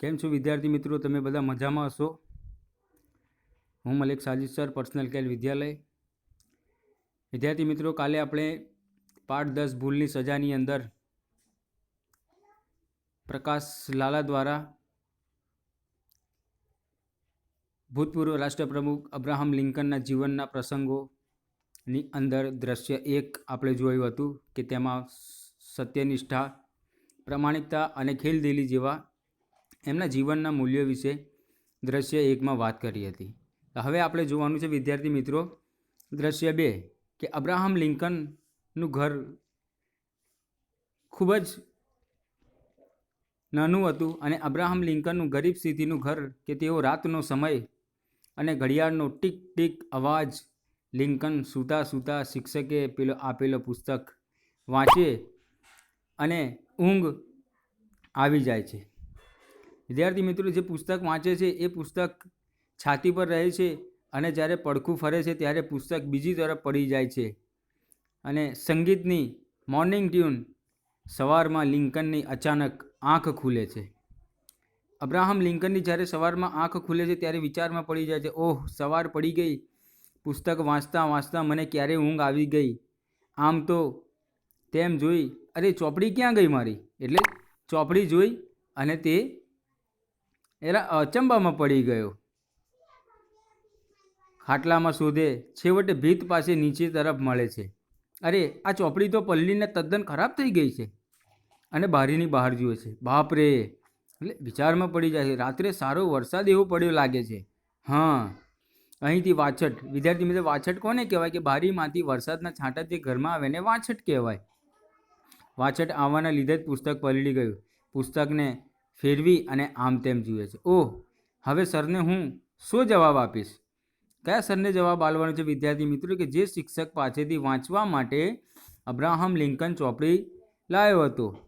કેમ છો વિદ્યાર્થી મિત્રો? તમે બધા મજામાં હશો? હું Malik Sajid sir, personal care વિદ્યાલય. વિદ્યાર્થી મિત્રો, કાલે આપણે પાઠ દસ ભૂલની સજાની અંદર પ્રકાશ લાલા દ્વારા ભૂતપૂર્વ રાષ્ટ્રપ્રમુખ અબ્રાહમ લિંકનના જીવનના પ્રસંગોની અંદર દ્રશ્ય એક આપણે જોયું હતું કે તેમાં સત્યનિષ્ઠા, પ્રામાણિકતા અને ખેલદિલી જેવા એમના જીવનના મૂલ્યો વિશે દ્રશ્ય એકમાં વાત કરી હતી. હવે આપણે જોવાનું છે, વિદ્યાર્થી મિત્રો, દ્રશ્ય બે, કે અબ્રાહમ લિંકનનું ઘર ખૂબ જ નાનું હતું અને અબ્રાહમ લિંકનનું ગરીબ સ્થિતિનું ઘર કે તેઓ રાતનો સમય અને ઘડિયાળનો ટીક ટીક અવાજ લિંકન સૂતા સૂતા શિક્ષકે પેલો આપેલો પુસ્તક વાંચે અને ઊંઘ આવી જાય છે. વિદ્યાર્થી મિત્રો, જે પુસ્તક વાંચે છે, એ પુસ્તક છાતી પર રહે છે અને જ્યારે પડખું ફરે છે, ત્યારે પુસ્તક બીજી તરફ પડી જાય છે. અને સંગીતની મોર્નિંગ ટ્યુન સવારમાં લિંકનની અચાનક આંખ ખુલે છે. અબ્રાહમ લિંકનની જ્યારે સવારમાં આંખ ખુલે છે, ત્યારે વિચારમાં પડી જાય છે, ઓહ, સવાર પડી ગઈ. પુસ્તક વાંચતા વાંચતા મને ક્યારે ઊંઘ આવી ગઈ? આમ તો તેમ જોઈ, અરે, ચોપડી ક્યાં ગઈ મારી? એટલે ચોપડી જોઈ અને તે એના અચંબામાં પડી ગયો. ખાટલામાં શોધે છેવટે ભીત પાસે નીચે તરફ મળે છે. અરે, આ ચોપડી તો પલ્લીને તદ્દન ખરાબ થઈ ગઈ છે. અને બારીની બહાર જુએ છે. બાપ રે એટલે વિચારમાં પડી જાય છે. રાત્રે સારો વરસાદ એવો પડ્યો લાગે છે. હા. અહીંથી વાછટ. વિદ્યાર્થી મિત્રો, વાછટ કોને કહેવાય? કે બારીમાંથી વરસાદના છાંટા જે ઘરમાં આવે ને વાછટ કહેવાય. વાછટ આવવાના લીધે જ પુસ્તક પલળી ગયું. પુસ્તકને ફેરવી અને આમ તેમ જુએ છે. ઓહ, હવે સરને હું શું જવાબ આપીશ? કયા સરને જવાબ આપવાનો છે? વિદ્યાર્થી મિત્રો, કે જે શિક્ષક પાસેથી વાંચવા માટે અબ્રાહમ લિંકન ચોપડી લાવ્યો હતો,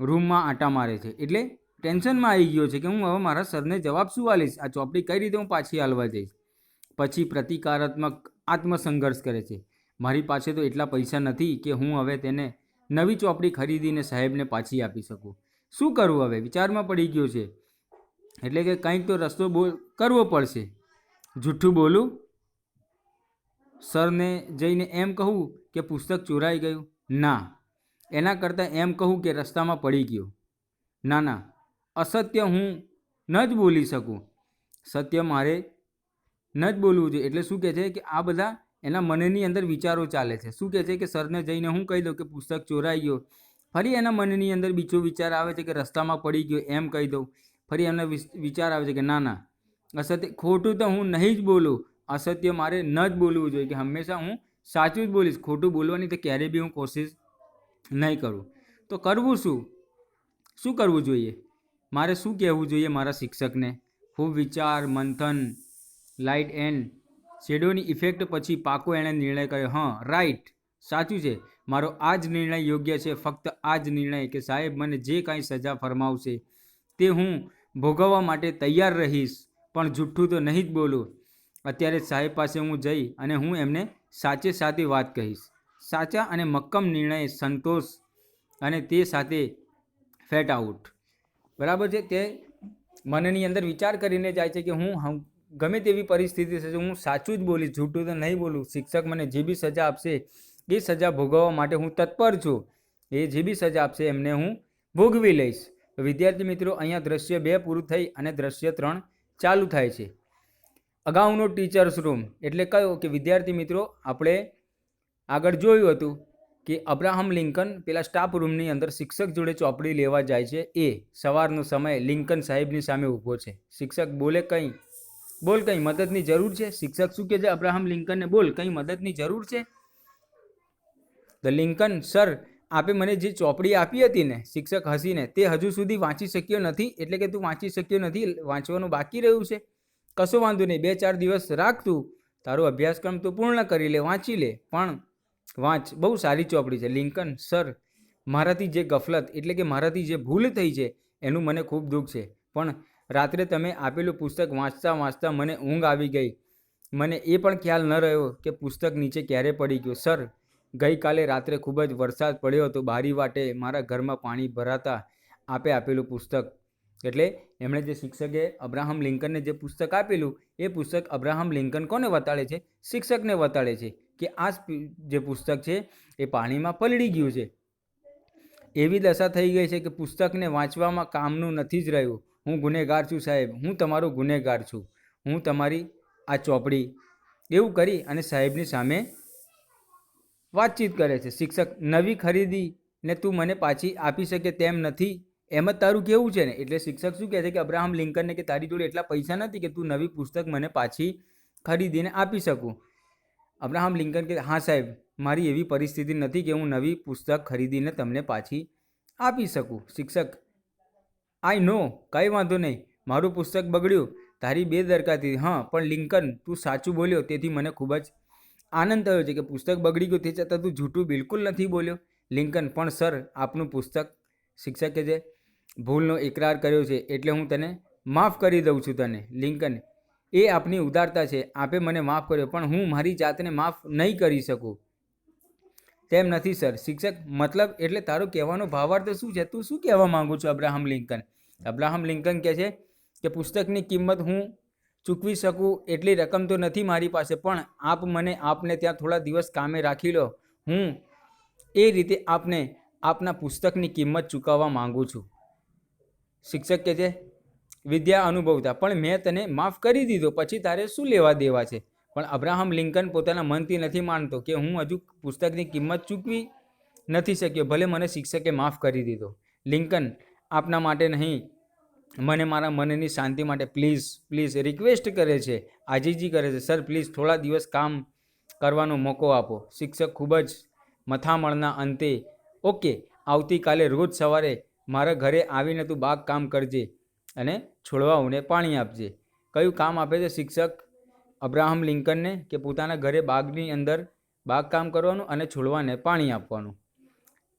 રૂમમાં આંટા મારે છે. એટલે ટેન્શનમાં આવી ગયો છે કે હું હવે મારા સરને જવાબ શું આલીશ? આ ચોપડી કઈ રીતે હું પાછી હાલવા જઈશ? પછી પ્રતિકારાત્મક આત્મસંઘર્ષ કરે છે. મારી પાસે તો એટલા પૈસા નથી કે હું હવે તેને નવી ચોપડી ખરીદીને સાહેબને પાછી આપી શકું. શું કરવું હવે? વિચારમાં પડી ગયો છે. એટલે કે કંઈક તો રસ્તો બોલ, કરવો પડશે. જૂઠું બોલું? સરને જઈને એમ કહું કે પુસ્તક ચોરાઈ ગયું? ના. એના કરતાં એમ કહું કે રસ્તામાં પડી ગયો. ના ના. અસત્ય હું ન જ બોલી શકું. સત્ય મારે ન જ બોલવું જોઈએ. એટલે શું કહે છે કે આ બધા એના મનની અંદર વિચારો ચાલે છે. શું કહે છે કે સરને જઈને હું કહી દઉં કે પુસ્તક ચોરાઈ ગયો? ફરી એના મનની અંદર બીજો વિચાર આવે છે કે રસ્તામાં પડી ગયો એમ કહી દઉં. ફરી એમને વિચાર આવે છે કે ના ના, અસત્ય, ખોટું તો હું નહીં જ બોલું. અસત્ય મારે ન જ બોલવું જોઈએ, કે હંમેશા હું સાચું જ બોલીશ. ખોટું બોલવાની તો ક્યારેય બી હું કોશિશ નહીં કરું. તો કરવું શું? શું કરવું જોઈએ? મારે શું કહેવું જોઈએ મારા શિક્ષકને? ખૂબ વિચાર, મંથન, લાઇટ એન્ડ શેડોની ઇફેક્ટ પછી પાકો એણે નિર્ણય કર્યો. હા, રાઈટ, સાચું છે. મારો આ જ નિર્ણય યોગ્ય છે. ફક્ત આ જ નિર્ણય કે સાહેબ, મને જે કાંઈ સજા ફરમાવશે તે હું ભોગવવા માટે તૈયાર રહીશ. પણ જુઠ્ઠું તો નહીં જ બોલું. અત્યારે સાહેબ પાસે હું જઈ અને હું એમને સાચે સાચી વાત કહીશ. સાચા અને મક્કમ નિર્ણય સંતોષ અને તે સાથે ફેટ આઉટ બરાબર છે? તે મનની અંદર વિચાર કરીને જાય છે કે હું ગમે તેવી પરિસ્થિતિ થશે, હું સાચું જ બોલીશ જૂઠું તો નહીં બોલું. શિક્ષક મને જે બી સજા આપશે એ સજા ભોગવવા માટે હું તત્પર છું. એ જે બી સજા આપશે એમને હું ભોગવી લઈશ. વિદ્યાર્થી મિત્રો, અહીંયા દ્રશ્ય બે પૂરું થઈ અને દ્રશ્ય ત્રણ ચાલુ થાય છે. અગાઉનો ટીચર્સ રૂમ એટલે કયો કે વિદ્યાર્થી મિત્રો, આપણે આગળ જોયું હતું કે અબ્રાહમ લિંકન પેલા સ્ટાફ રૂમની અંદર શિક્ષક જોડે ચોપડી લેવા જાય છે. એ સવારનો સમય લિંકન સાહેબની સામે ઊભો છે. શિક્ષક બોલે કંઈ? બોલ કંઈ મદદની જરૂર છે? શિક્ષક શું કહે છે? અબ્રાહમ લિંકનને બોલ, કંઈ મદદની જરૂર છે? ધ લિંકન સર આપે મને જે ચોપડી આપી હતી ને, શિક્ષક હસીને, તે હજુ સુધી વાંચી શક્યો નથી, એટલે કે તું વાંચી શક્યો નથી વાંચવાનું બાકી રહ્યું છે. કશો વાંધો નહીં, બે ચાર દિવસ રાખ તું. તારો અભ્યાસક્રમ તું પૂર્ણ કરી લે, વાંચી લે, પણ વાંચ. બહુ સારી ચોપડી છે, લિંકન સર. મારાથી જે ગફલત, એટલે કે મારાથી જે ભૂલ થઈ છે, એનું મને ખૂબ દુઃખ છે. પણ રાત્રે તમે આપેલું પુસ્તક વાંચતા વાંચતા મને ઊંઘ આવી ગઈ. મને એ પણ ખ્યાલ ન રહ્યો કે પુસ્તક નીચે ક્યારે પડી ગયો. સર ગઈકાલે રાત્રે ખૂબ જ વરસાદ પડ્યો હતો. બારી વાટે મારા ઘરમાં પાણી ભરાતા આપે આપેલું પુસ્તક. એટલે એમણે જે શિક્ષકે અબ્રાહમ લિંકનને જે પુસ્તક આપેલું, એ પુસ્તક અબ્રાહમ લિંકન કોને વતાડે છે? શિક્ષકને વતાડે છે કે આ જે પુસ્તક છે, એ પાણીમાં પલળી ગયું છે. એવી દશા થઈ ગઈ છે કે પુસ્તકને વાંચવામાં કામનું નથી જ રહ્યું. હું ગુનેગાર છું સાહેબ. હું તમારો ગુનેગાર છું. હું તમારી આ ચોપડી. એવું કરી અને સાહેબની સામે વાતચીત કરે છે. શિક્ષક, નવી ખરીદી ને તું મને પાછી આપી શકે તેમ નથી. એમ જ તારું કેવું છે ને? એટલે શિક્ષક શું કહે છે કે, અબ્રાહમ લિંકનને કે તારી જોડે એટલા પૈસા નથી કે તું નવી પુસ્તક મને પાછી ખરીદીને આપી શકું. અબ્રાહમ લિંકન કે, હા સાહેબ, મારી એવી પરિસ્થિતિ નથી કે હું નવી પુસ્તક ખરીદીને તમને પાછી આપી શકું. શિક્ષક, આઈ નો, કંઈ વાંધો નહીં. મારું પુસ્તક બગડ્યું. તારી બેદરકારી હા, પણ લિંકન, તું સાચું બોલ્યો, તેથી મને ખૂબ જ આનંદ થયો છે કે પુસ્તક બગડી ગયું તે છતાં તું જૂઠું બિલકુલ નથી બોલ્યો. લિંકન, પણ સર, આપનું પુસ્તક શિક્ષકે જે ભૂલનો એકરાર કર્યો છે એટલે હું તને માફ કરી દઉં છું તને. લિંકન, એ આપની ઉદારતા છે. આપે મને માફ કર્યો, પણ હું મારી જાતને માફ નહીં કરી શકું. તેમ નથી, સર. શિક્ષક, મતલબ એટલે તારો કહેવાનો ભાવાર્થ શું છે? તું શું કહેવા માંગુ છું, અબ્રાહમ લિંકન? અબ્રાહમ લિંકન કહે છે કે પુસ્તકની કિંમત હું ચૂકવી શકું એટલી રકમ તો નથી મારી પાસે, પણ આપ મને આપને ત્યાં થોડા દિવસ કામે રાખી લો. હું એ રીતે આપને આપના પુસ્તકની કિંમત ચૂકવવા માંગુ છું. શિક્ષક કહે છે, વિદ્યા અનુભવતા, પણ મેં તને માફ કરી દીધો, પછી તારે શું લેવા દેવા છે? પણ અબ્રાહમ લિંકન પોતાના મનથી નથી માનતો કે હું હજુ પુસ્તકની કિંમત ચૂકવી નથી શક્યો, ભલે મને શિક્ષકે માફ કરી દીધો. લિંકન, આપના માટે નહીં મને મારા મનની શાંતિ માટે પ્લીઝ પ્લીઝ રિક્વેસ્ટ કરે છે, આજીજી કરે છે. સર પ્લીઝ થોડા દિવસ કામ કરવાનો મોકો આપો. શિક્ષક ખૂબ જ મથામણના અંતે. ઓકે આવતીકાલે રોજ સવારે મારા ઘરે આવીને તું બાગ કામ કરજે અને છોડવાઓને પાણી આપજે. કયું કામ આપે છે શિક્ષક? અબ્રાહમ લિંકનને કે પોતાના ઘરે બાગની અંદર બાગકામ કરવાનું અને છોડવાને પાણી આપવાનું?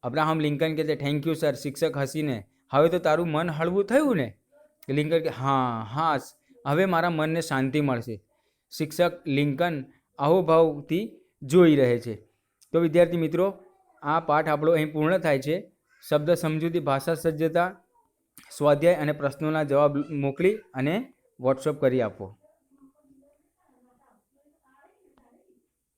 અબ્રાહમ લિંકન કહે છે થેન્ક યુ સર શિક્ષક હસીને, હવે તો તારું મન હળવું થયું ને. લિંકન કે, હા હા હવે મારા મનને શાંતિ મળશે. શિક્ષક લિંકન અહોભાવથી જોઈ રહે છે. તો વિદ્યાર્થી મિત્રો, આ પાઠ આપણો અહીં પૂર્ણ થાય છે. શબ્દ સમજૂતી, ભાષા સજ્જતા, સ્વાધ્યાય અને પ્રશ્નોના જવાબ મોકલી અને વોટ્સઅપ કરી આપો.